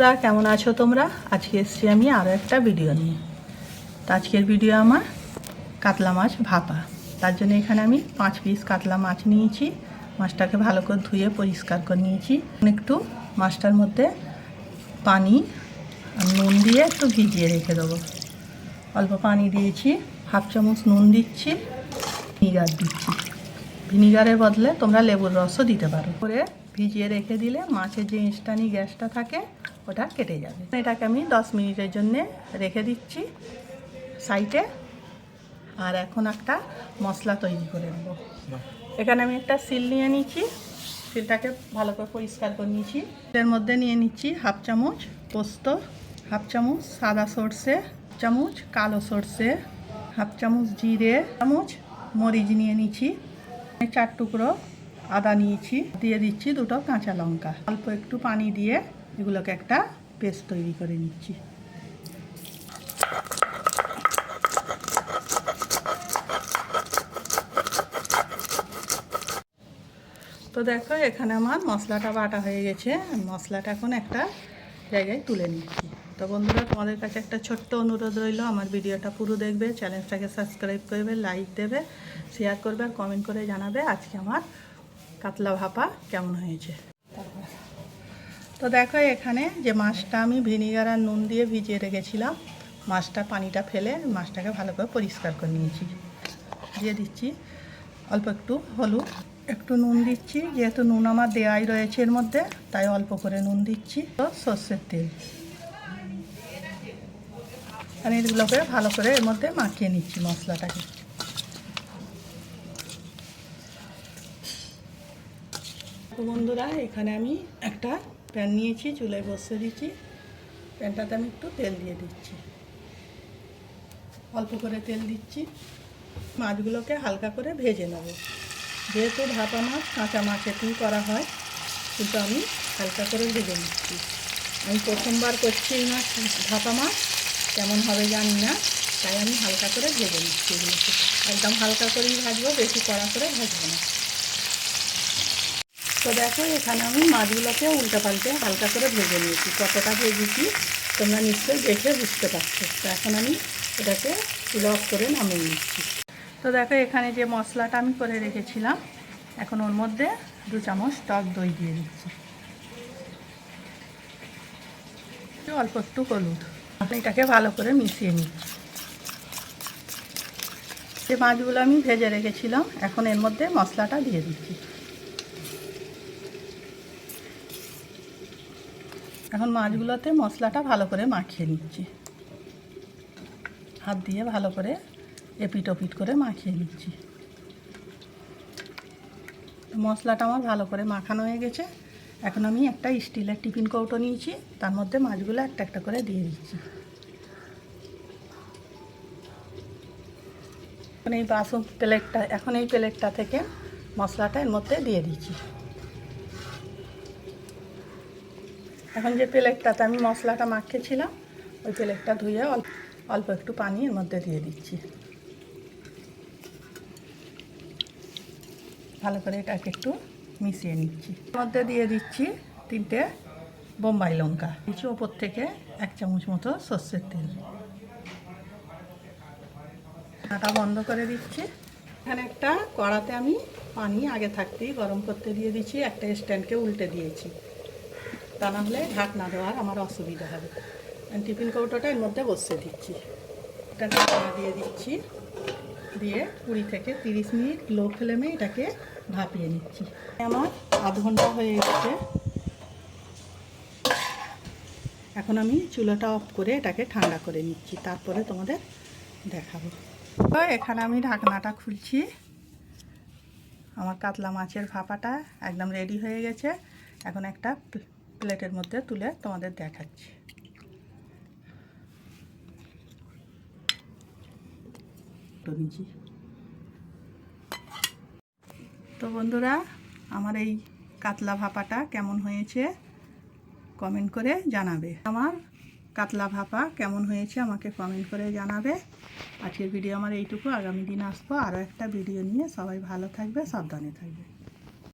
বন্ধুরা, কেমন আছো তোমরা? আজকে এসছি আমি আরও একটা ভিডিও নিয়ে। তো আজকের ভিডিও আমার কাতলা মাছ ভাপা। তার জন্য এখানে আমি পাঁচ পিস কাতলা মাছ নিয়েছি। মাছটাকে ভালো করে ধুয়ে পরিষ্কার করে নিয়েছি। একটু মাছটার মধ্যে পানি নুন দিয়ে একটু ভিজিয়ে রেখে দেবো। অল্প পানি দিয়েছি, হাফ চামচ নুন দিচ্ছি, ভিনিগার দিচ্ছি। ভিনিগারের বদলে তোমরা লেবুর রসও দিতে পারো। করে ভিজিয়ে রেখে দিলে মাছের যে ইনস্টানি গ্যাসটা থাকে ওটা কেটে যাবে। এটাকে আমি দশ মিনিটের জন্য রেখে দিচ্ছি সাইডে। আর এখন একটা মশলা তৈরি করে নেব। এখানে আমি একটা সিল নিয়ে নিচ্ছি। সিলটাকে ভালো করে পরিষ্কার করে নিয়েছি। এর মধ্যে নিয়ে নিচ্ছি হাফ চামচ পোস্ত, হাফ চামচ সাদা সর্ষে চামচ কালো সর্ষে, হাফ চামচ জিরে চামচ মরিচ নিয়ে নিচ্ছি। চার টুকরো আদা নিয়েছি। দিয়ে দিচ্ছি দুটো কাঁচা লঙ্কা। অল্প একটু পানি দিয়ে এগুলোকে একটা পেস্ট তৈরি করে নিচ্ছি। তো দেখো, এখানে আমার মশলাটা বাটা হয়ে গেছে। মশলাটা এখন একটা জায়গায় তুলে নিচ্ছি। তো বন্ধুরা, তোমাদের কাছে একটা ছোট্ট অনুরোধ রইল। আমার ভিডিওটা পুরো দেখবে, চ্যানেলটাকে সাবস্ক্রাইব করবে লাইক দেবে শেয়ার করবে, আর কমেন্ট করে জানাবে আজকে আমার কাতলা ভাপা কেমন হয়েছে। তো দেখো এখানে যে মাছটা আমি ভিনিগার আর নুন দিয়ে ভিজিয়ে রেখেছিলাম, মাছটা পানিটা ফেলে মাছটাকে ভালো করে পরিষ্কার করে নিয়েছি। দিয়ে দিচ্ছি অল্প একটু হলুদ, একটু নুন দিচ্ছি, যেহেতু নুন আমার দেয়াই রয়েছে এর মধ্যে, তাই অল্প করে নুন দিচ্ছি। তো সর্ষের তেল। আর এগুলোকে ভালো করে এর মধ্যে মাখিয়ে নিচ্ছি মশলাটাকে। তো বন্ধুরা, এখানে আমি একটা প্যান নিয়েছি, চুলায় বসে দিচ্ছি প্যানটাতে আমি একটু তেল দিয়ে দিচ্ছি। অল্প করে তেল দিচ্ছি। মাছগুলোকে হালকা করে ভেজে নেব। যেহেতু ভাপা মাছ, কাঁচা মাছেতেই করা হয়, কিন্তু আমি হালকা করে ভেজে নিচ্ছি। আমি প্রথমবার করছি এই মাছ, ভাপা মাছ, কেমন হবে জানি না, তাই আমি হালকা করে ভেজে নিচ্ছি একদম হালকা করেই ভাজবো, বেশি কড়া করে ভাজবো না। তো দেখো, এখানে আমি মাছগুলোকে উল্টে পাল্টে হালকা করে ভেজে নিয়েছি। কতটা ভেজেছি তোমরা নিশ্চয়ই দেখে বুঝতে পারছ। তো এখন আমি এটাকে অফ করে নামিয়ে নিচ্ছি। তো দেখো, এখানে যে মশলাটা আমি করে রেখেছিলাম, এখন ওর মধ্যে দু চামচ টক দই দিয়ে দিচ্ছি। অল্প একটু হলুদ। এটাকে ভালো করে মিশিয়ে নিচ্ছি। যে মাছগুলো আমি ভেজে রেখেছিলাম, এখন এর মধ্যে মশলাটা দিয়ে দিচ্ছি। এখন মাছগুলোতে মশলাটা ভালো করে মাখিয়ে নিচ্ছি। হাত দিয়ে ভালো করে এপিট ওপিট করে মাখিয়ে নিচ্ছি। মশলাটা আমার ভালো করে মাখানো হয়ে গেছে। এখন আমি একটা স্টিলের টিফিন কৌটো নিয়েছি, তার মধ্যে মাছগুলো একটা একটা করে দিয়ে দিচ্ছি। এখন এই বাসন প্লেটটা, এখন এই প্লেটটা থেকে মশলাটা এর মধ্যে দিয়ে দিচ্ছি। এখন যে প্লেটটাতে আমি মশলাটা মাখিয়েছিলাম ওই প্লেটটা ধুয়ে অল্প অল্প একটু পানি এর মধ্যে দিয়ে দিচ্ছি। ভালো করে এটাকে একটু মিশিয়ে নিচ্ছি। এর মধ্যে দিয়ে দিচ্ছি তিনটে বোম্বাই লঙ্কা। কিছু ওপর থেকে এক চামচ মতো সর্ষের তেল। ঢাকা বন্ধ করে দিচ্ছি। এখানে একটা কড়াতে আমি পানি আগে থাকতেই গরম করতে দিয়ে দিচ্ছি, একটা স্ট্যান্ডকে উল্টে দিয়েছি। তা না হলে ঢাকনা দেওয়ার আমার অসুবিধা হবে। আমি টিফিন কৌটোটা এর মধ্যে বসিয়ে দিচ্ছি। এটা ঢাকনা দিয়ে দিচ্ছি। দিয়ে কুড়ি থেকে তিরিশ মিনিট লো ফ্লেমে এটাকে ভাপিয়ে নিচ্ছি। আমার আধ ঘণ্টা হয়ে গেছে। এখন আমি চুলাটা অফ করে এটাকে ঠান্ডা করে নিচ্ছি। তারপরে তোমাদের দেখাবো। তো এখানে আমি ঢাকনাটা খুলছি। আমার কাতলা মাছের ভাপাটা একদম রেডি হয়ে গেছে। এখন একটা প্লেটের মধ্যে তুলে তোমাদের দেখাচ্ছি। তো বন্ধুরা, আমার এই কাতলা ভাপাটা কেমন হয়েছে কমেন্ট করে জানাবে। আমার কাতলা ভাপা কেমন হয়েছে আমাকে কমেন্ট করে জানাবে। আজকের ভিডিও আমার এইটুকু। আগামী দিন আসব আরও একটা ভিডিও নিয়ে। সবাই ভালো থাকবে, সাবধানে থাকবে।